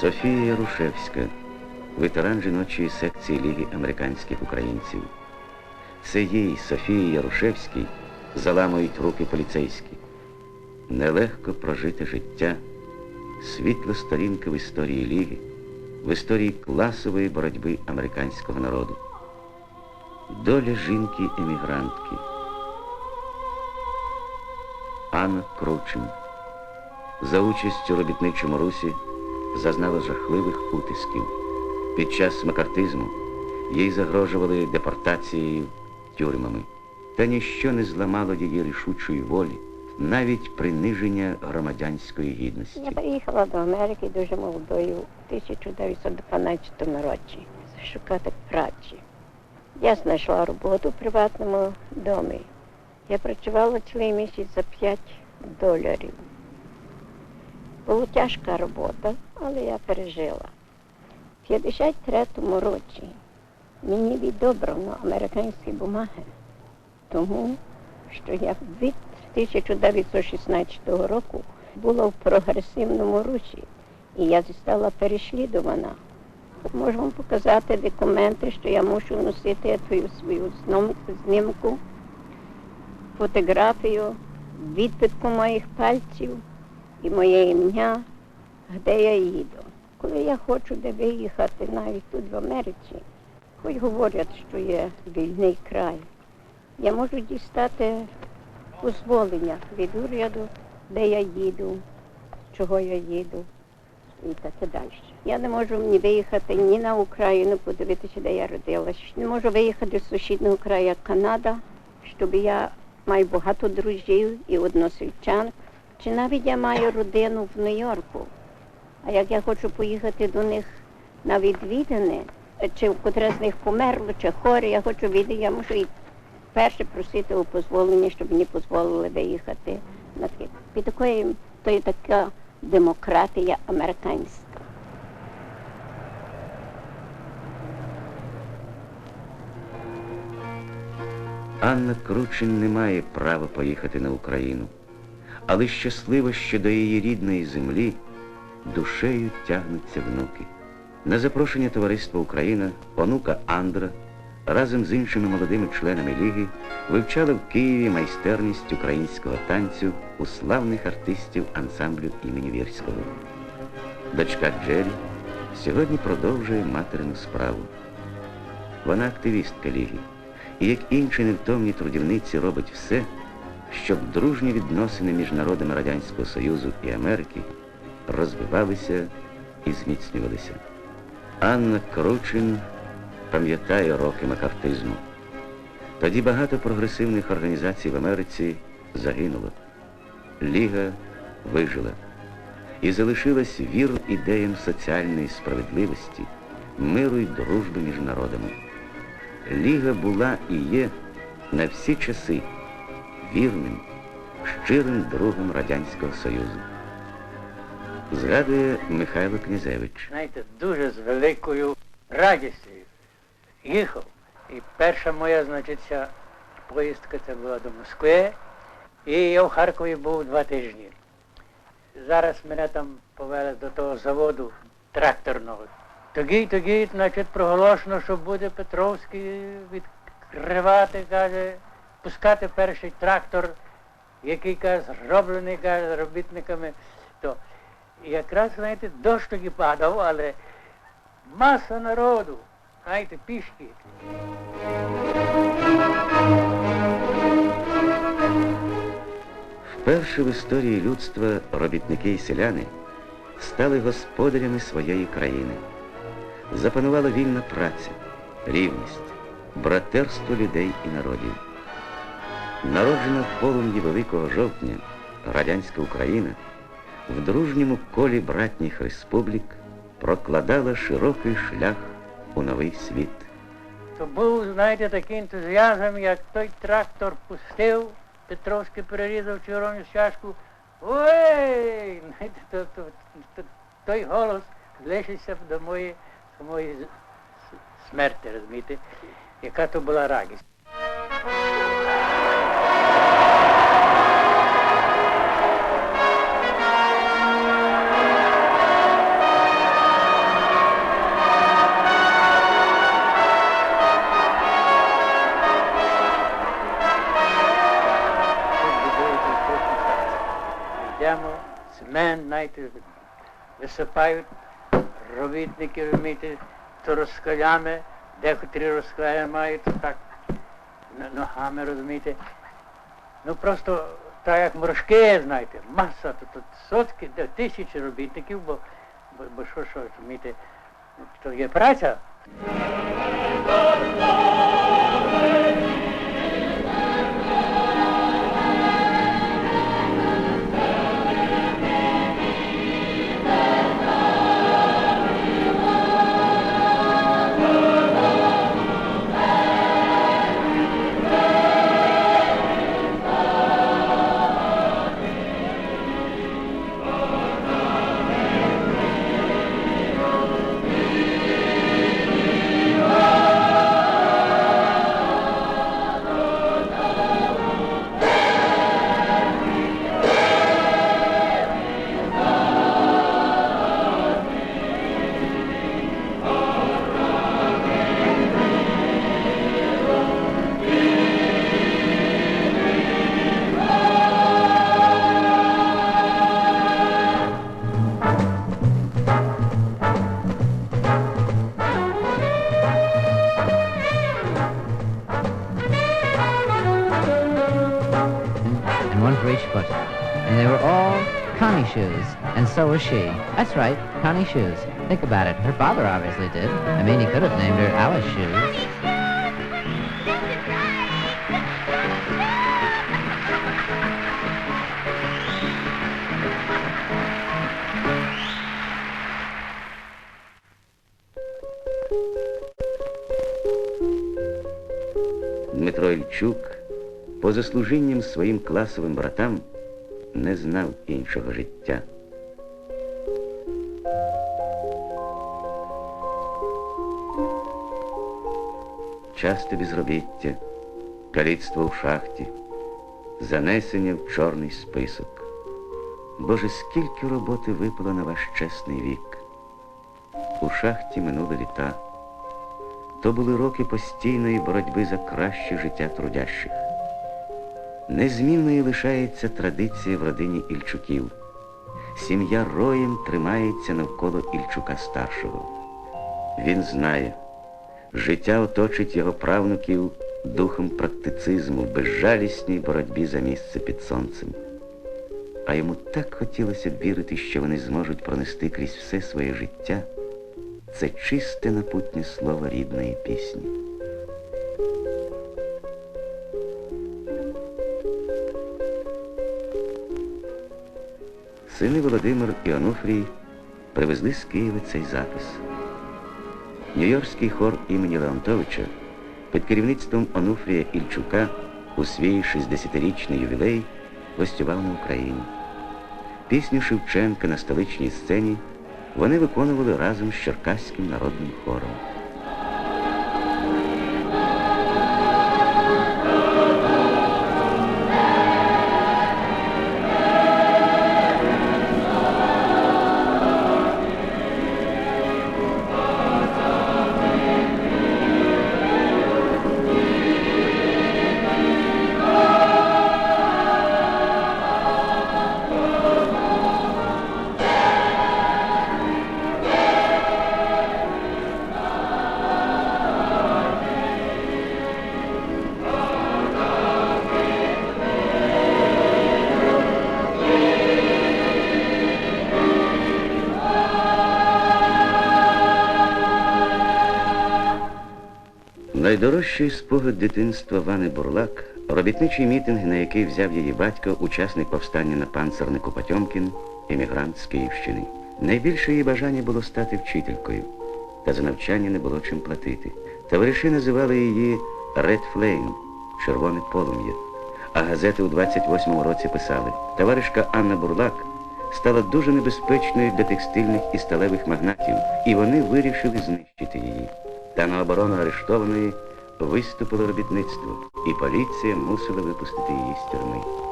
Софія Ярушевська, ветеран жіночої секції Ліги американських українців. Це їй, Софії Ярушевській, заламують руки поліцейські. Нелегко прожити життя, світла сторінка в історії Ліги, в історії класової боротьби американського народу. Доля жінки-емігрантки. Анна Кручин за участь у робітничому русі зазнала жахливих утисків. Під час макартизму їй загрожували депортацією, тюрмами. Та ніщо не зламало її рішучої волі, навіть приниження громадянської гідності. Я приїхала до Америки дуже молодою у 1912 році шукати праці. Я знайшла роботу в приватному домі. Я працювала цілий місяць за 5 доларів. Була тяжка робота, але я пережила. В 53-му році мені відобрано американські бумаги, тому що я від 1916 року була в прогресивному русі, і я стала переслідувана. Можу вам показати документи, що я мушу носити твою свою знімку, фотографію, відбитку моїх пальців і моє ім'я, де я їду. Коли я хочу де виїхати навіть тут в Америці, хоч говорять, що є вільний край, я можу дістати дозволення від уряду, де я їду, чого я їду і таке далі. Я не можу ні виїхати ні на Україну, подивитися, де я родилась. Не можу виїхати з сусіднього краю Канада, щоб я маю багато друзів і односельчан. Чи навіть я маю родину в Нью-Йорку. А як я хочу поїхати до них на відвідини, чи котре з них померло, чи хворі, я хочу відвідати, я мушу і перше просити у дозволення, щоб мені дозволили виїхати на таке. Під такою, то є така демократія американська. Анна Кручин не має права поїхати на Україну, але щаслива, що до її рідної землі душею тягнуться внуки. На запрошення товариства Україна онука Андра разом з іншими молодими членами ліги вивчала в Києві майстерність українського танцю у славних артистів ансамблю імені Вірського. Дочка Джері сьогодні продовжує материну справу. Вона активістка ліги і як інші невтомні трудівниці робить все, щоб дружні відносини між народами Радянського Союзу і Америки розвивалися і зміцнювалися. Анна Кручин пам'ятає роки макартизму. Тоді багато прогресивних організацій в Америці загинуло. Ліга вижила і залишилась вір ідеям соціальної справедливості, миру й дружби між народами. Ліга була і є на всі часи вірним, щирим другом Радянського Союзу. Згадує Михайло Князевич. знаєте, дуже з великою радістю їхав. І перша моя, значить, поїздка це була до Москви. І я в Харкові був два тижні. Зараз мене там повели до того заводу тракторного. Тоді, тоді, значить, проголошено, що буде Петровський відкривати, каже, пускати перший трактор, який каже, зроблений каже, робітниками. То якраз, знаєте, дощ тоді падав, але маса народу, знаєте, пішки. Вперше в історії людства робітники і селяни стали господарями своєї країни. Запанувала вільна праця, рівність, братерство людей і народів. Народжена в полум'ї Великого жовтня радянська Україна в дружньому колі братніх республік прокладала широкий шлях у новий світ. То був, знаєте, такий ентузіазм, як той трактор пустив, Петровський перерізав червону чашку. Ой! То, то, то, той голос лишився до моєї, до моєї смерті, розумієте, яка то була радість. Висипають робітники, розумієте, то розкалями, декотрі розкая мають так ногами, розумієте. Ну просто так як моржки, знаєте, маса, то тут сотки, тисячі робітників, бо, бо, бо що, що, розумієте, то є праця. One for each foot. And they were all Connie shoes, and so was she. That's right, Connie shoes. Think about it. Her father obviously did. I mean, he could have named her Alice Shoes. Поза служінням своїм класовим братам, не знав іншого життя. Часте безробіття, каліцтво в шахті, занесення в чорний список. Боже, скільки роботи випало на ваш чесний вік. У шахті минули літа. То були роки постійної боротьби за краще життя трудящих. Незмінною лишається традиція в родині Ільчуків. Сім'я роєм тримається навколо Ільчука старшого. Він знає, життя оточить його правнуків духом практицизму, безжалісній боротьбі за місце під сонцем. А йому так хотілося б вірити, що вони зможуть пронести крізь все своє життя це чисте напутнє слово рідної пісні. Сини Володимир і Онуфрій привезли з Києва цей запис. Нью-Йоркський хор імені Леонтовича під керівництвом Онуфрія Ільчука у свій 60-річний ювілей гостював на Україні. Пісню Шевченка на столичній сцені вони виконували разом з Черкаським народним хором. Найдорожчий спогад дитинства Вани Бурлак робітничий мітинг, на який взяв її батько, учасник повстання на панцернику Потьомкін, емігрант з Київщини. Найбільше її бажання було стати вчителькою, та за навчання не було чим платити. Товариші називали її Red Flame – червоне полум'я. А газети у 28-му році писали, товаришка Анна Бурлак стала дуже небезпечною для текстильних і сталевих магнатів, і вони вирішили знищити її. Та на оборону арештованої виступило робітництво, і поліція мусила випустити її з тюрми.